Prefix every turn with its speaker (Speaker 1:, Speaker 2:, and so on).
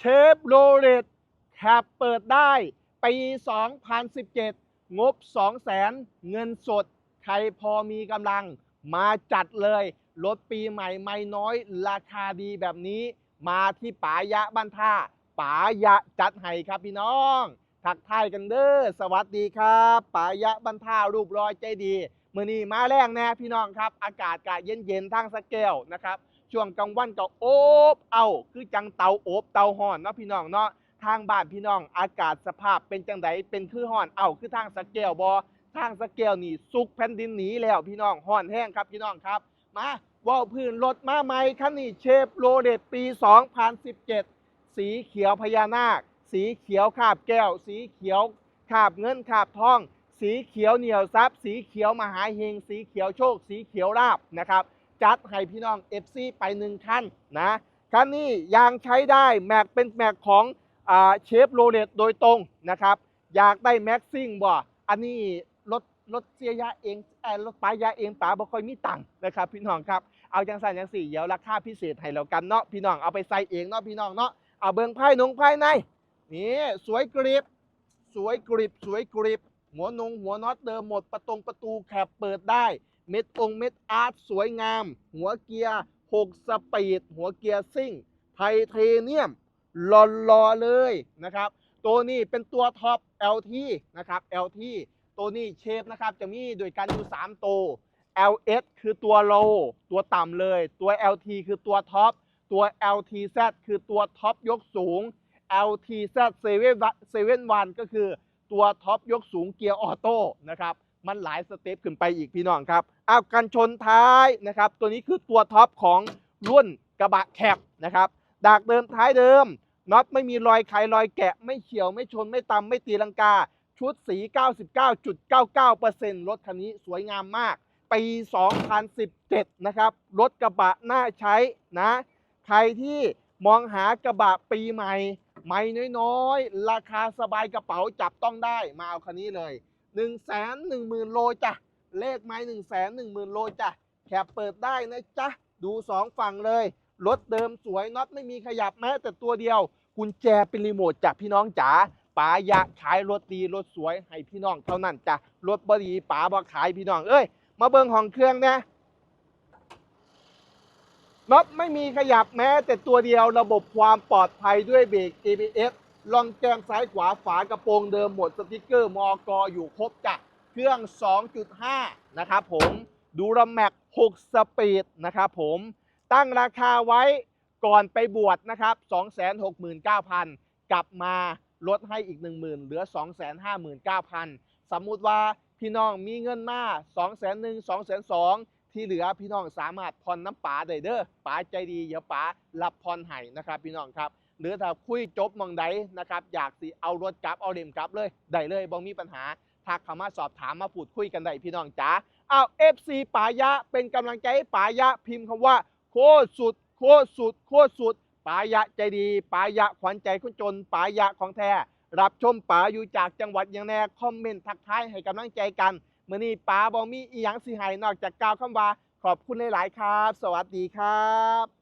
Speaker 1: เชฟโรเลตแคปเปิดได้ปี 2017 งบ 200,000 เงินสด ใครพอมีกำลังมาจัดเลย รถปีใหม่ไม่น้อย ราคาดีแบบนี้ มาที่ป๋ายะบ้านท่าป๋ายะจัดให้ครับพี่น้อง ทักทายกันเด้อ สวัสดีครับป๋ายะบ้านท่ารูปรอยใจดี มือนี้มาแรงแน่พี่น้องครับ อากาศกะเย็นๆทางสะเกลนะครับ ช่วงกลางวันก็โอบเอาคือจังเตาโอบเตาห่อนเนาะพี่น้องเนาะทางบ้านพี่น้องอากาศสภาพเป็นจังไดเป็นคือห่อนเอาคือทางสเกลบอทางสเกลนี่สุกแผ่นดินหนีแล้วพี่น้องห่อนแห้งครับพี่น้องครับ มาว่าวพื้นรถมาใหม่คันนี้เชฟโรเลตปี 2017 สีเขียวพญานาค สีเขียวขาบแก้ว สีเขียวขาบเงินขาบทอง สีเขียวเหนียวซับสีเขียวมหาเฮง สีเขียวโชค สีเขียวราบนะครับ จัดให้พี่น้อง FC ไปหนึ่งคันนะคันนี้ยางใช้ได้แม็กเป็นแม็กของเชฟโรเลตโดยตรงนะครับ อยากได้แม็กซิ่งบ่อันนี้รถรถเสียยาเองเอ่อรถป้ายยาเองป๋าบ่ค่อยมีตังค์นะครับ พี่น้องครับเอาจังสันจังสี่เดี๋ยวราคาพิเศษให้แล้วกันเนาะพี่น้องเอาไปใส่เองเนาะพี่น้องเนาะเอาเบิ่งไพ่นงไพ่ในนี่สวยกริบสวยกริบสวยกริบหัวนงหัวน็อตเดิมหมดประตงประตูแคบเปิดได้ เม็ดองเม็ดอาร์ตสวยงาม หัวเกียร์ 6 สปีด หัวเกียร์ซิ่ง ไทเทเนียมหล่อๆเลยนะครับ ตัวนี้เป็นตัวท็อป LT นะครับ LT ตัวนี้เชฟนะครับจะมีโดวยกันอยู่3ตัว LS คือตัวโลตัวต่ำเลย ตัว LT คือตัวท็อป ตัว LTZ คือตัวท็อปยกสูง LTZ 7ก็คือตัวท็อปยกสูงเกียร์ออโต้นะครับ มันหลายสเต็ปขึ้นไปอีกพี่น้องครับเอากันชนท้ายนะครับ ตัวนี้คือตัวท็อปของรุ่นกระบะแคปนะครับดากเดิมท้ายเดิมน็อตไม่มีรอยไขรอยแกะไม่เฉียวไม่ชนไม่ตำไม่ตีลังกา ชุดสี 99.99%รถคันนี้สวยงามมาก ปี 2017 นะครับ รถกระบะน่าใช้นะ ใครที่มองหากระบะปีใหม่ไม่น้อยๆ ราคาสบายกระเป๋าจับต้องได้มาเอาคันนี้เลย 1 1 0 0 0 0โลจ้ะ เลขไม้1 1 0 0 0 0โลจ้ะแคบเปิดได้นะจ๊ะ ดูสองฝั่งเลย รถเดิมสวยน็อตไม่มีขยับแม้แต่ตัวเดียวกุญแจเป็นรีโมทจากพี่น้องจ๋าป๋าอยากขายรถดีรถสวยให้พี่น้องเท่านั้นจ้ะรถบดีป๋าบ่ขายพี่น้องเอ้ย มาเบิ่งห้องเครื่องนะน็อตไม่มีขยับแม้แต่ตัวเดียวระบบความปลอดภัยด้วยเบรก ABS ลองแกมซ้ายขวาฝากระโปรงเดิมหมดสติกเกอร์มอกอยู่ครบจ้ะเครื่อง 2.5 นะครับผมดูรแม็ก6 สปีดนะครับผมตั้งราคาไว้ก่อนไปบวชนะครับ 269,000 กลับมาลดให้อีก 10,000 เหลือ 259,000 สมมุติว่าพี่น้องมีเงินมา201 202ที่เหลือพี่น้องสามารถผ่อนน้ำป๋าได้เด้อป๋าใจดี เดี๋ยวป๋ารับผ่อนให้นะครับพี่น้องครับ หรือถ้าคุยจบมองใดนะครับ อยากสิเอารถกลับเอาเล่มกลับเลยได้เลยบ่มีปัญหาทักเข้ามาสอบถามมาพูดคุยกันได้พี่น้องจ๋าเอาเอฟซีป๋ายะเป็นกำลังใจให้ป๋ายะพิมพ์คำว่า โคตรสุด โคตรสุด โคตรสุดป๋ายะใจดีป๋ายะขวัญใจคนจนป๋ายะของแท้รับชมป๋าอยู่จากจังหวัดยังแน่คอมเมนต์ทักทายให้กำลังใจกันเมื่อนี้ป๋าบอมีอีหยังสิให้นอกจากกล่าวคำว่าขอบคุณหลาย ๆ ครับ สวัสดีครับ